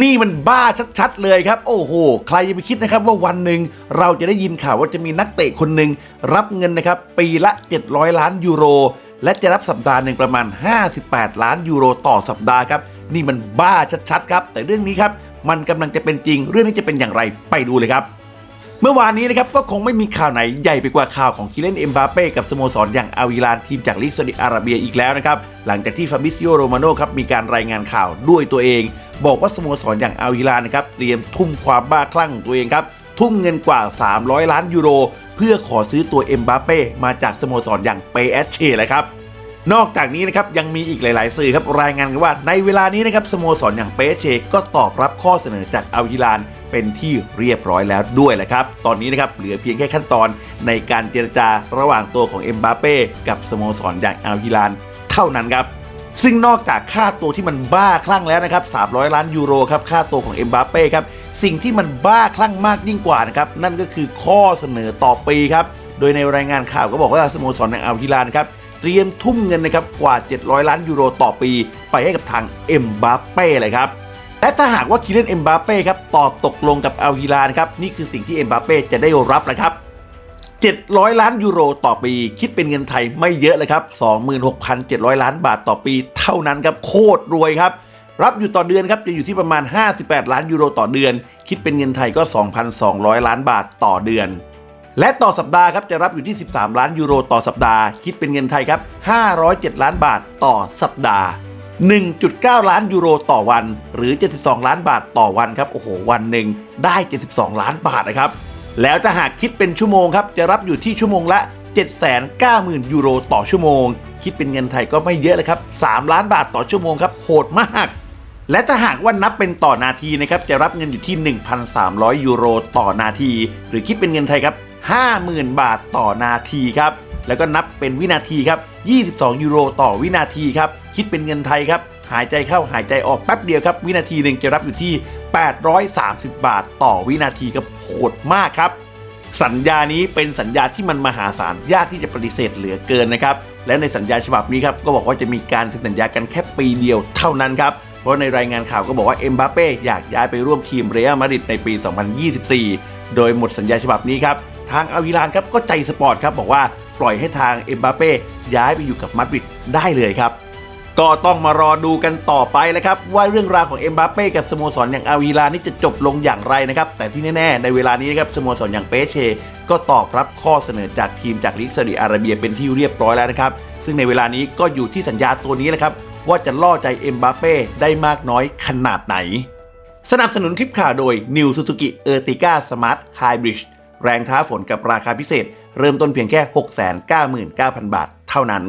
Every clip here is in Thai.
นี่มันบ้าชัดๆเลยครับ โอ้โห ใครจะไปคิดนะครับว่าวันหนึ่งเราจะได้ยินข่าวว่าจะมีนักเตะคนหนึ่งรับเงินนะครับปีละ 700 ล้านยูโร และจะรับสัปดาห์หนึ่งประมาณ 58 ล้านยูโรต่อสัปดาห์ครับ นี่มันบ้าชัดๆครับ แต่เรื่องนี้ครับมันกำลังจะเป็นจริง เรื่องนี้จะเป็นอย่างไรไปดูเลยครับเมื่อวานนี้นะครับก็คงไม่มีข่าวไหนใหญ่ไปกว่าข่าวของคิเลนเอ็มบาเป้กับสโมสรอย่างอาวิลานทีมจากลีกซาอุดิอาระเบียอีกแล้วนะครับ หลังจากที่ฟาบิซิโอโรมาโน่ครับมีการรายงานข่าวด้วยตัวเอง บอกว่าสโมสรอย่างอาวิลานะครับเตรียมทุ่มความบ้าคลั่งของตัวเองครับทุ่มเงินกว่า 300 ล้านยูโร เพื่อขอซื้อตัวเอ็มบาเป้มาจากสโมสรอย่างเปเอชเชเลยครับนอกจากนี้นะครับยังมีอีกหลาย ๆ สื่อครับรายงานกันว่าในเวลานี้นะครับสโมสรอย่างเปเชก็ตอบรับข้อเสนอจากอัลฮิลานเป็นที่เรียบร้อยแล้วด้วยแหละครับ ตอนนี้นะครับเหลือเพียงแค่ขั้นตอนในการเจรจาระหว่างตัวของเอ็มบาเป้กับสโมสรอย่างอัลฮิลานเท่านั้นครับ ซึ่งนอกจากค่าตัวที่มันบ้าคลั่งแล้วนะครับ 300 ล้านยูโรครับค่าตัวของเอ็มบาเป้ครับสิ่งที่มันบ้าคลั่งมากยิ่งกว่านะครับนั่นก็คือข้อเสนอต่อปีครับโดยในรายงานข่าวก็บอกว่าสโมสรอย่างอัลฮิลานครับเตรียมทุ่มเงินนะครับกว่า 700 ล้านยูโรต่อปี ไปให้กับทางเอ็มบาเป้เลยครับและถ้าหากว่าคิเลนเอ็มบาเป้ครับตอบตกลงกับอัลฮิลานะครับนี่คือสิ่งที่เอ็มบาเป้จะได้รับนะครับ 700 ล้านยูโรต่อปี คิดเป็นเงินไทยไม่เยอะเลยครับ 26,700 ล้านบาทต่อปี เท่านั้นครับโคตรรวยครับ รับอยู่ต่อเดือนครับจะอยู่ที่ประมาณ 58 ล้านยูโรต่อเดือน คิดเป็นเงินไทยก็ 2,200 ล้านบาทต่อเดือน และต่อสัปดาห์ครับจะรับอยู่ที่ 13 ล้านยูโรต่อสัปดาห์ คิดเป็นเงินไทยครับ 507 ล้านบาทต่อสัปดาห์1.9 ล้านยูโรต่อวัน หรือ 72 ล้านบาทต่อวันครับ โอ้โห วันหนึ่งได้ 72 ล้านบาทนะครับ แล้วถ้าหากคิดเป็นชั่วโมงครับจะรับอยู่ที่ชั่วโมงละ 790,000 ยูโรต่อชั่วโมง คิดเป็นเงินไทยก็ไม่เยอะเลยครับ 3 ล้านบาทต่อชั่วโมงครับโหดมาก และถ้าหากว่านับเป็นต่อนาทีนะครับจะรับเงินอยู่ที่ 1,300 ยูโรต่อนาที หรือคิดเป็นเงินไทยครับ 50,000 บาทต่อนาทีครับ แล้วก็นับเป็นวินาทีครับ 22 ยูโรต่อวินาทีครับ คิดเป็นเงินไทยครับ หายใจเข้าหายใจออกแป๊บเดียวครับ วินาทีหนึ่งจะรับอยู่ที่ 830 บาทต่อวินาทีครับโหดมากครับ สัญญานี้เป็นสัญญาที่มันมหาศาลยากที่จะปฏิเสธเหลือเกินนะครับ และในสัญญาฉบับนี้ครับก็บอกว่าจะมีการเซ็นสัญญากันแค่ปีเดียวเท่านั้นครับเพราะในรายงานข่าวก็บอกว่าเอ็มบาเป้อยากย้ายไปร่วมทีมเรอัลมาดริดในปี 2024 โดยหมดสัญญาฉบับนี้ครับ ทางอาวิลานครับก็ใจสปอร์ตครับบอกว่าปล่อยให้ทางเอ็มบาเป้ย้ายไปอยู่กับมาดริดได้เลยครับ ก็ต้องมารอดูกันต่อไปแล้วครับ ว่าเรื่องราวของเอ็มบาเป้กับสโมสรอย่างอาวีลานี่จะจบลงอย่างไรนะครับ แต่ที่แน่ๆในเวลานี้นะครับสโมสรอย่างเปเช ก็ตอบรับข้อเสนอจากทีมจากลีกซาอุดิอาระเบียเป็นที่เรียบร้อยแล้วนะครับ ซึ่งในเวลานี้ก็อยู่ที่สัญญาตัวนี้แหละครับว่าจะล่อใจเอ็มบาเป้ได้มากน้อยขนาดไหน สนับสนุนคลิปข่าวโดย New Suzuki Ertiga Smart Hybrid แรงท้าฝนกับราคาพิเศษ เริ่มต้นเพียงแค่ 699,000 บาทเท่านั้น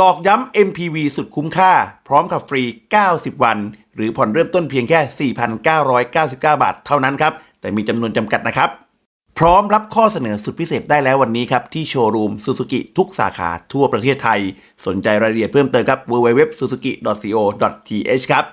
ตอกย้ำ MPV สุดคุ้มค่า พร้อมกับฟรี 90 วัน หรือผ่อนเริ่มต้นเพียงแค่ 4,999 บาทเท่านั้นครับ แต่มีจำนวนจำกัดนะครับ พร้อมรับข้อเสนอสุดพิเศษได้แล้ววันนี้ครับ ที่โชว์รูม Suzuki ทุกสาขาทั่วประเทศไทย สนใจรายละเอียดเพิ่มเติมครับ www.suzuki.co.th ครับ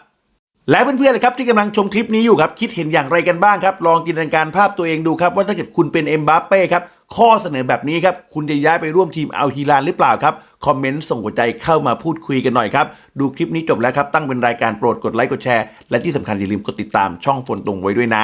และเพื่อนๆนะครับที่กำลังชมคลิปนี้อยู่ครับ คิดเห็นอย่างไรกันบ้างครับ ลองจินตนาการภาพตัวเองดูครับ ว่าถ้าเกิดคุณเป็นเอ็มบัปเป้ครับ ข้อเสนอแบบนี้ครับ คุณจะย้ายไปร่วมทีมอัลฮิลานหรือเปล่าครับ คอมเมนต์ส่งหัวใจเข้ามาพูดคุยกันหน่อยครับ ดูคลิปนี้จบแล้วครับตั้งเป็นรายการโปรดกดไลค์กดแชร์และที่สำคัญอย่าลืมกดติดตามช่องฝนตรงไว้ด้วยนะ